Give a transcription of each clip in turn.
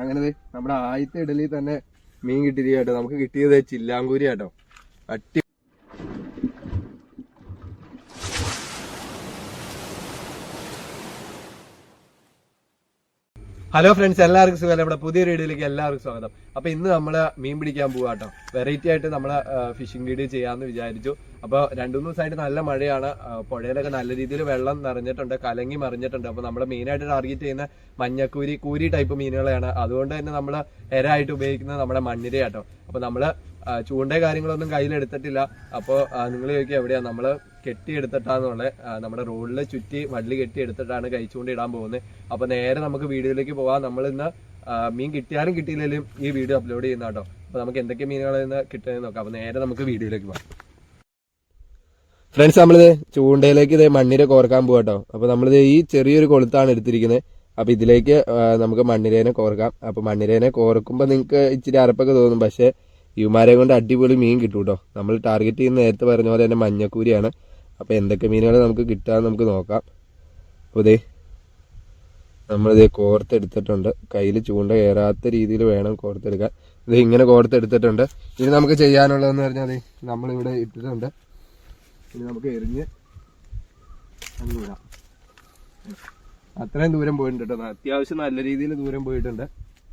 അങ്ങനെ നമ്മുടെ ആദ്യത്തെ ഇഡലി തന്നെ മീൻ കിട്ടിയിരിക്കട്ടോ നമുക്ക് കിട്ടിയത് ചില്ലാങ്കൂരി ആട്ടോ. അട്ടി ഹലോ ഫ്രണ്ട്സ് എല്ലാവർക്കും സുഖം നമ്മുടെ പുതിയ വീഡിയോയിലേക്ക് എല്ലാവർക്കും സ്വാഗതം. അപ്പൊ ഇന്ന് നമ്മൾ മീൻ പിടിക്കാൻ പോവാട്ടോ വെറൈറ്റി ആയിട്ട് നമ്മൾ ഫിഷിംഗ് വീഡിയോ ചെയ്യാന്ന് വിചാരിച്ചു. അപ്പൊ രണ്ടു മൂന്ന് ദിവസമായിട്ട് നല്ല മഴയാണ്. പുഴയിലൊക്കെ നല്ല രീതിയിൽ വെള്ളം നിറഞ്ഞിട്ടുണ്ട് കലങ്ങി മറിഞ്ഞിട്ടുണ്ട്. അപ്പൊ നമ്മൾ മെയിനായിട്ട് ടാർഗറ്റ് ചെയ്യുന്ന മഞ്ഞക്കൂരി കൂരി ടൈപ്പ് മീനുകളെയാണ്. അതുകൊണ്ട് തന്നെ നമ്മൾ എരായിട്ട് ഉപയോഗിക്കുന്നത് നമ്മുടെ മണ്ണിരയാട്ടോ അപ്പൊ നമ്മൾ ആ, ചൂണ്ട കാര്യങ്ങളൊന്നും കയ്യിലെടുത്തിട്ടില്ല അപ്പോൾ നിങ്ങൾ ചോദിക്കുക എവിടെയാ? നമ്മൾ കെട്ടിയെടുത്തിട്ടാന്നുള്ളത് നമ്മുടെ റോഡിൽ ചുറ്റി വള്ളി കെട്ടിയെടുത്തിട്ടാണ് കഴിച്ചുകൊണ്ട് ഇടാൻ പോകുന്നത്. അപ്പൊ നേരെ നമുക്ക് വീഡിയോയിലേക്ക് പോവാം. നമ്മൾ ഇന്ന് മീൻ കിട്ടിയാലും കിട്ടിയില്ലെങ്കിലും ഈ വീഡിയോ അപ്ലോഡ് ചെയ്യുന്ന കേട്ടോ അപ്പൊ നമുക്ക് എന്തൊക്കെ മീനുകളിൽ നിന്ന് കിട്ടുന്നത് നോക്കാം. അപ്പൊ നേരെ നമുക്ക് വീഡിയോയിലേക്ക് പോവാം. ഫ്രണ്ട്സ് നമ്മളിത് ചൂണ്ടയിലേക്ക് ഇത് മണ്ണിര കോർക്കാൻ പോകട്ടോ അപ്പൊ നമ്മളിത് ഈ ചെറിയൊരു കൊളുത്താണ് എടുത്തിരിക്കുന്നത് അപ്പോൾ ഇതിലേക്ക് നമുക്ക് മണ്ണിരേനെ കോർക്കാം. അപ്പൊ മണ്ണിരേനെ കോർക്കുമ്പോൾ നിങ്ങൾക്ക് ഇച്ചിരി അറപ്പൊക്കെ തോന്നും. പക്ഷേ ഇവമാരെ കൊണ്ട് അടിപൊളി മീൻ കിട്ടും കേട്ടോ നമ്മൾ ടാർഗറ്റ് ചെയ്യുന്ന നേരത്തെ പറഞ്ഞ പോലെ തന്നെ മഞ്ഞക്കൂരിയാണ്. അപ്പൊ എന്തൊക്കെ മീനുകൾ നമുക്ക് കിട്ടാന്ന് നമുക്ക് നോക്കാം. അപ്പോൾ ഇതേ നമ്മളിത് കോർത്തെടുത്തിട്ടുണ്ട്. കയ്യിൽ ചൂണ്ട കയറാത്ത രീതിയിൽ വേണം കോർത്തെടുക്കാൻ. ഇത് ഇങ്ങനെ കോർത്തെടുത്തിട്ടുണ്ട്. ഇനി നമുക്ക് ചെയ്യാനുള്ളതെന്ന് പറഞ്ഞാൽ നമ്മളിവിടെ ഇട്ടിട്ടുണ്ട്. ഇനി നമുക്ക് എറിഞ്ഞ് അങ്ങ് വിടാം. അത്രയും ദൂരം പോയിട്ടുണ്ട് കേട്ടോ. അത്യാവശ്യം നല്ല രീതിയിൽ ദൂരം പോയിട്ടുണ്ട്.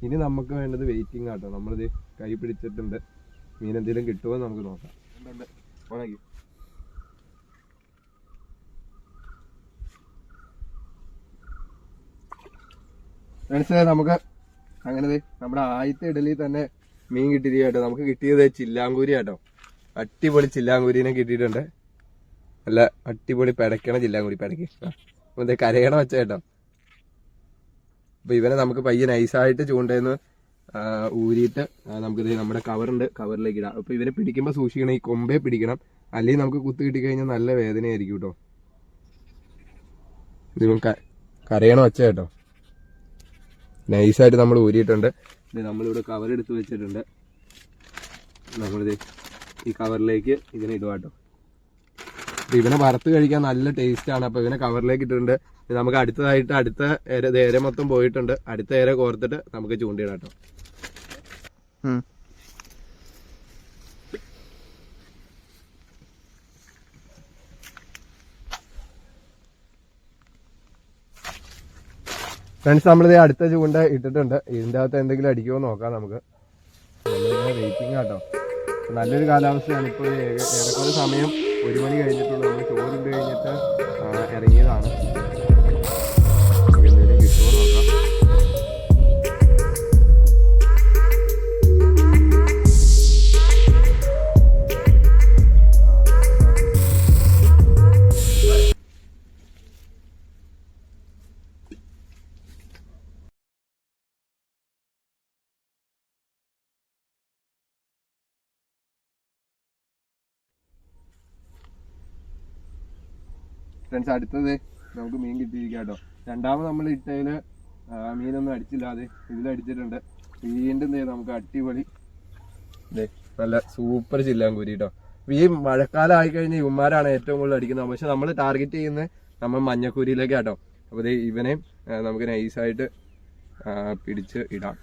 ഇനി നമുക്ക് വേണ്ടത് വെയിറ്റിംഗ് ആട്ടോ. നമ്മളിത് കൈ പിടിച്ചിട്ടുണ്ട്. മീൻ എന്തെങ്കിലും കിട്ടുമോ നമുക്ക് നോക്കാം. ഓണാക്കി നമുക്ക് അങ്ങനെ നമ്മുടെ ആദ്യത്തെ ഇഡലി തന്നെ മീൻ കിട്ടിയിരിക്കട്ടോ നമുക്ക് കിട്ടിയത് ചില്ലാങ്കൂരി ആട്ടോ. അടിപൊളി ചില്ലാങ്കൂരിനെ കിട്ടിയിട്ടുണ്ട്. നല്ല അടിപൊളി പിടയ്ക്കണ ജില്ല പിടയ്ക്ക് അപ്പൊ ദേ കരയണ വെച്ച കേട്ടോ. അപ്പൊ ഇവനെ നമുക്ക് പയ്യെ നൈസായിട്ട് ചൂണ്ടേന്ന് ആ, ഊരിയിട്ട് നമുക്ക് നമ്മുടെ കവറുണ്ട് കവറിലേക്ക് ഇടാം. അപ്പൊ ഇവനെ പിടിക്കുമ്പോൾ സൂക്ഷിക്കണം ഈ കൊമ്പേ പിടിക്കണം. അല്ലെങ്കിൽ നമുക്ക് കുത്തു കിട്ടിക്കഴിഞ്ഞാൽ നല്ല വേദനയായിരിക്കും കേട്ടോ ഇതിപ്പം കരയണ വെച്ച കേട്ടോ. നൈസായിട്ട് നമ്മൾ ഊരിയിട്ടുണ്ട്. നമ്മളിവിടെ കവർ എടുത്ത് വെച്ചിട്ടുണ്ട്. നമ്മളിത് ഈ കവറിലേക്ക് ഇതിനെ ഇടുക കേട്ടോ അപ്പൊ ഇവനെ വറുത്ത് കഴിക്കാൻ നല്ല ടേസ്റ്റ് ആണ്. അപ്പൊ ഇവനെ കവറിലേക്ക് ഇട്ടിട്ടുണ്ട്. നമുക്ക് അടുത്തതായിട്ട് അടുത്ത ഏര മൊത്തം പോയിട്ടുണ്ട്. അടുത്ത ഏര കോർത്തിട്ട് നമുക്ക് ചൂണ്ടിയിടാം കേട്ടോ. നമ്മൾ ഇതേ അടുത്ത ചൂണ്ട ഇട്ടിട്ടുണ്ട്. ഇതിന്റെ അകത്ത് എന്തെങ്കിലും അടിക്കുമോ നോക്കാം നമുക്ക്. വെയിറ്റിംഗ് ആട്ടോ നല്ലൊരു കാലാവസ്ഥയാണ് ഇപ്പോൾ ഏറെക്കുറെ സമയം. ഒരു മണി കഴിഞ്ഞിട്ടുള്ള നമ്മൾ ചോറുണ്ട് കഴിഞ്ഞിട്ട്. ഫ്രണ്ട്സ് അടുത്തത് നമുക്ക് മീൻ കിട്ടിയിരിക്കാം കേട്ടോ രണ്ടാമത് നമ്മൾ ഇട്ടതിൽ മീനൊന്നും അടിച്ചില്ലാതെ ഇതിലടിച്ചിട്ടുണ്ട്. വീണ്ടും നമുക്ക് അടിപൊളി. നല്ല സൂപ്പർ ചില്ലാങ്കൂരി കേട്ടോ ഈ മഴക്കാലം ആയി കഴിഞ്ഞാൽ ഇവന്മാരാണ് ഏറ്റവും കൂടുതൽ അടിക്കുന്നത്. പക്ഷെ നമ്മൾ ടാർഗറ്റ് ചെയ്യുന്നത് നമ്മൾ മഞ്ഞക്കൂരിയിലേക്ക് കേട്ടോ അപ്പോൾ ഇവനെയും ആ, നമുക്ക് നൈസായിട്ട് പിടിച്ച് ഇടാം.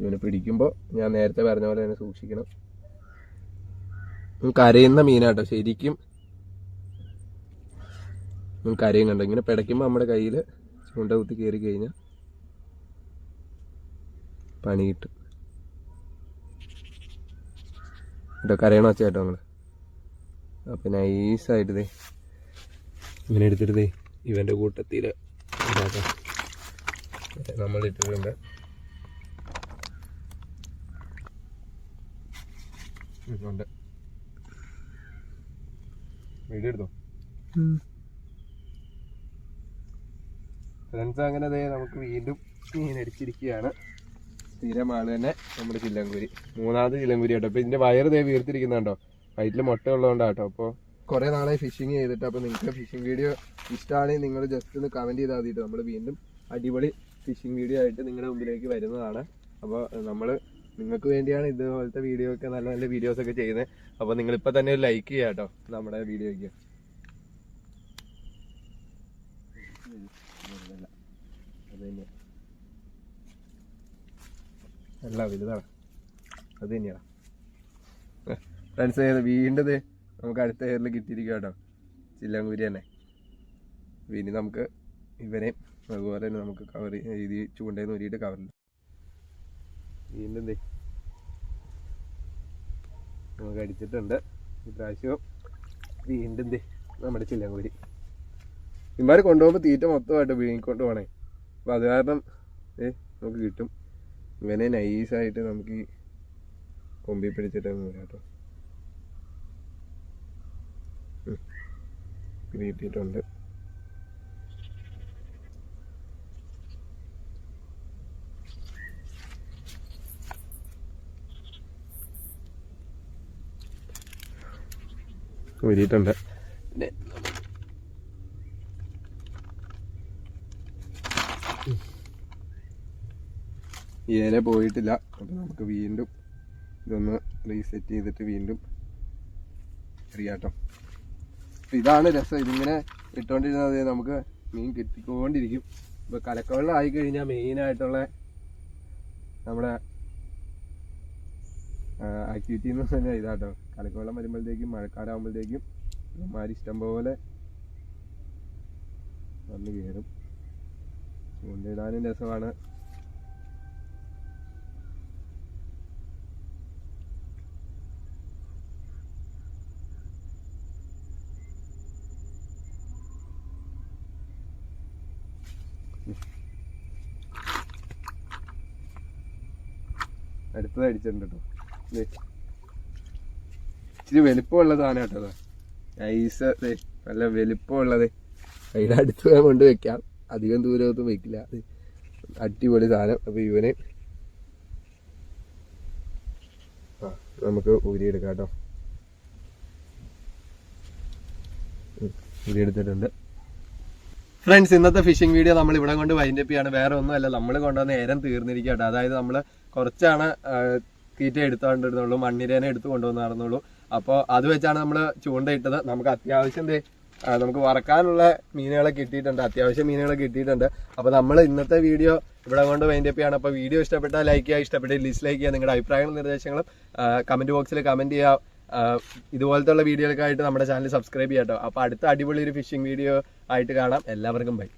ഇവനെ പിടിക്കുമ്പോൾ ഞാൻ നേരത്തെ പറഞ്ഞ പോലെ തന്നെ സൂക്ഷിക്കണം. കരയുന്ന മീനാട്ടോ ശരിക്കും കരയും കണ്ടു ഇങ്ങനെ പിടയ്ക്കുമ്പോൾ നമ്മുടെ കയ്യിൽ ചൂണ്ട കുത്തി കയറി കഴിഞ്ഞാൽ പണി കിട്ടും. കേട്ടോ കരയണ വെച്ച കേട്ടോ നിങ്ങൾ അപ്പം നൈസായിട്ട് ദേ ഇങ്ങനെ എടുത്തിട്ട് ദേ ഇവന്റെ കൂട്ടത്തിൽ ഇതാക്കാം. നമ്മൾ ഇട്ടിട്ടുണ്ട്. വീഡിയോ എടുത്തോ? ഫ്രണ്ട്സ് അങ്ങനെ ദേ നമുക്ക് വീണ്ടും മീൻ അടിച്ചിരിക്കുകയാണ്. സ്ഥിരമാണ് തന്നെ നമ്മുടെ ചില്ലങ്കുരി മൂന്നാമത് ചില്ലങ്കുരി കേട്ടോ. അപ്പൊ ഇതിന്റെ വയറ് ദേ വീർത്തിരിക്കുന്നുണ്ടോ വയറ്റിൽ മുട്ട ഉള്ളതുകൊണ്ടാട്ടോ. അപ്പോൾ കുറേ നാളെ ഫിഷിങ് ചെയ്തിട്ട് അപ്പോൾ നിങ്ങൾക്ക് ഫിഷിംഗ് വീഡിയോ ഇഷ്ടമാണെങ്കിൽ നിങ്ങൾ ജസ്റ്റ് ഒന്ന് കമന്റ് ചെയ്താൽ മതിട്ടോ നമ്മൾ വീണ്ടും അടിപൊളി ഫിഷിംഗ് വീഡിയോ ആയിട്ട് നിങ്ങളുടെ മുമ്പിലേക്ക് വരുന്നതാണ്. അപ്പോൾ നമ്മൾ നിങ്ങൾക്ക് വേണ്ടിയാണ് ഇതുപോലത്തെ വീഡിയോ ഒക്കെ നല്ല നല്ല വീഡിയോസ് ഒക്കെ ചെയ്യുന്നത് അപ്പോൾ നിങ്ങൾ ഇപ്പൊ തന്നെ ഒരു ലൈക്ക് ചെയ്യാം കേട്ടോ നമ്മുടെ വീഡിയോയ്ക്ക് അത് തന്നെ അല്ല വലുതാണ് അത് തന്നെയാണ്. ഫ്രണ്ട്സ് വീണ്ടത് നമുക്ക് അടുത്ത ഹെയറിൽ കിട്ടിയിരിക്കുക കേട്ടോ. ചില്ലാങ്കൂരി തന്നെ. അപ്പൊ ഇനി നമുക്ക് ഇവനെയും അതുപോലെ തന്നെ നമുക്ക് കവർ ഇത് ചൂണ്ടയിൽ ഊരിയിട്ട് കവറിൽ വീണ്ടും ദേ. നമുക്ക് അടിച്ചിട്ടുണ്ട്. ഇപ്രാവശ്യം വീണ്ടും നമ്മുടെ ചില്ലങ്കൂരി. ഇമാര് കൊണ്ടുപോകുമ്പോൾ തീറ്റ മൊത്തമായിട്ട് വീങ്ങിക്കൊണ്ട് പോകണേ അപ്പോൾ അത് കാരണം ഏ നമുക്ക് കിട്ടും. ഇവനെ നൈസായിട്ട് നമുക്ക് ഈ കൊമ്പി പിടിച്ചിട്ട് അങ്ങ് വരാം കേട്ടോ കിട്ടിയിട്ടുണ്ട് ഊരിയിട്ടുണ്ട് പിന്നെ ഇല പോയിട്ടില്ല. അപ്പം നമുക്ക് വീണ്ടും ഇതൊന്ന് റീസെറ്റ് ചെയ്തിട്ട് വീണ്ടും എറിയാട്ടം ഇതാണ് രസം. ഇതിങ്ങനെ ഇട്ടുകൊണ്ടിരുന്നത് നമുക്ക് മീൻ കിട്ടിക്കൊണ്ടിരിക്കും. ഇപ്പോൾ കലക്കവെള്ളം ആയി കഴിഞ്ഞാൽ മെയിനായിട്ടുള്ള നമ്മുടെ ആക്ടിവിറ്റി എന്ന് പറഞ്ഞാൽ ഇതാട്ടോ കലക്കവെള്ളം വരുമ്പോഴത്തേക്കും മഴക്കാലാകുമ്പോഴത്തേക്കും ഇവന്മാർ ഇഷ്ടം പോലെ വന്ന് കയറും ചൂണ്ടയിടാനും രസമാണ്. അടുത്തത് അടിച്ചിട്ടുണ്ട് കേട്ടോ. ഇച്ചിരി വലിപ്പമുള്ള സാധനം കേട്ടോ നൈസ് നല്ല വലിപ്പമുള്ളത്. അതിന്റെ അടുത്ത് ഞാൻ കൊണ്ട് വെക്കാം. അധികം ദൂരമൊന്നും വെക്കില്ല. അടിപൊളി സാധനം. അപ്പോൾ ഇവന് ആ, നമുക്ക് ഊരിയെടുക്കാം കേട്ടോ. ഊരിയെടുത്തിട്ടുണ്ട്. ഫ്രണ്ട്സ് ഇന്നത്തെ ഫിഷിംഗ് വീഡിയോ നമ്മൾ ഇവിടെ കൊണ്ട് വൈൻഡപ്പ് ചെയ്യാണ്. വേറെ ഒന്നും അല്ല നമ്മൾ കൊണ്ടുവന്ന നേരം തീർന്നിരിക്കട്ടോ അതായത് നമ്മൾ കുറച്ചാണ് തീറ്റ എടുത്തോണ്ടിരുന്നുള്ളൂ മണ്ണിരേനെ എടുത്തു കൊണ്ടുവന്ന് നടന്നുള്ളൂ അപ്പോൾ അത് വെച്ചാണ് നമ്മൾ ചൂണ്ടയിട്ടത്. നമുക്ക് അത്യാവശ്യം നമുക്ക് വറക്കാനുള്ള മീനുകളെ കിട്ടിയിട്ടുണ്ട്. അത്യാവശ്യം മീനുകളെ കിട്ടിയിട്ടുണ്ട്. അപ്പോൾ നമ്മൾ ഇന്നത്തെ വീഡിയോ ഇവിടെ കൊണ്ട് വൈൻഡപ്പ് ചെയ്യാണ്. അപ്പോൾ വീഡിയോ ഇഷ്ടപ്പെട്ടാൽ ലൈക്ക് ചെയ്യുക ഇഷ്ടപ്പെട്ടാൽ ഡിസ്ലൈക്ക് ചെയ്യുക. നിങ്ങളുടെ അഭിപ്രായങ്ങളും നിർദ്ദേശങ്ങളും കമന്റ് ബോക്സിൽ കമന്റ് ചെയ്യുക. ഇതുപോലത്തെ വീഡിയോകൾക്കായിട്ട് നമ്മുടെ ചാനൽ സബ്സ്ക്രൈബ് ചെയ്യാം കേട്ടോ അപ്പോൾ അടുത്ത അടിപൊളി ഒരു ഫിഷിംഗ് വീഡിയോ ആയിട്ട് കാണാം. എല്ലാവർക്കും ബൈ